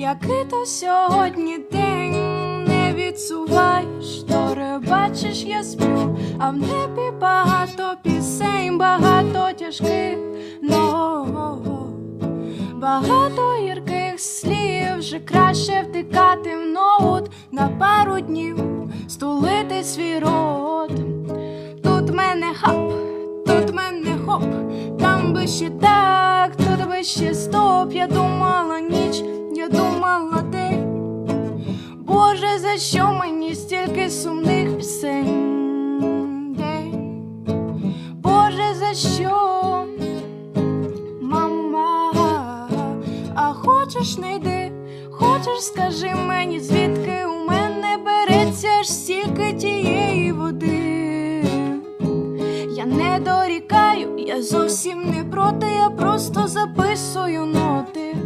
який то сьогодні день? Не відсуваєш, добре бачиш, я сплю, а в небі багато пісень, багато тяжких ног, багато гірких слів, вже краще втикати в ноут. На пару днів, стулити свій рот. Тут мене хап, тут мене хоп, там би ще так, тут би ще стоп. Я думала я думала день. Боже, за що мені стільки сумних пісень? День. Боже, за що? Мама, а хочеш не йди, хочеш, скажи мені, звідки у мене береться ж стільки тієї води. Я не дорікаю, я зовсім не проти, я просто записую ноти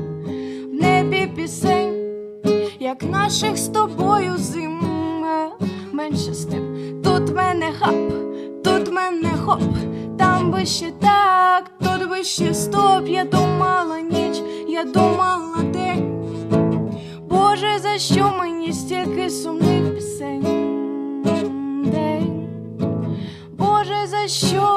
пісень, як наших з тобою зим. Менше з тим, тут мене хап, тут мене хоп, там би ще так, тут би ще стоп. Я думала ніч, я думала день. Боже, за що мені стільки сумних пісень? День. Боже, за що?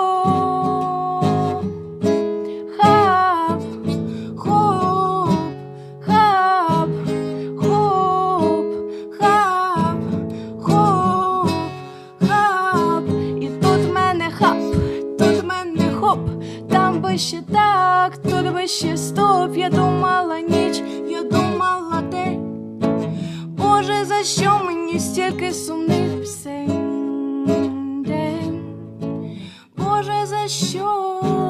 Ще так, тут би ще стоп. Я думала ніч, я думала день. Боже, за що мені стільки сумних пісень? Боже, за що?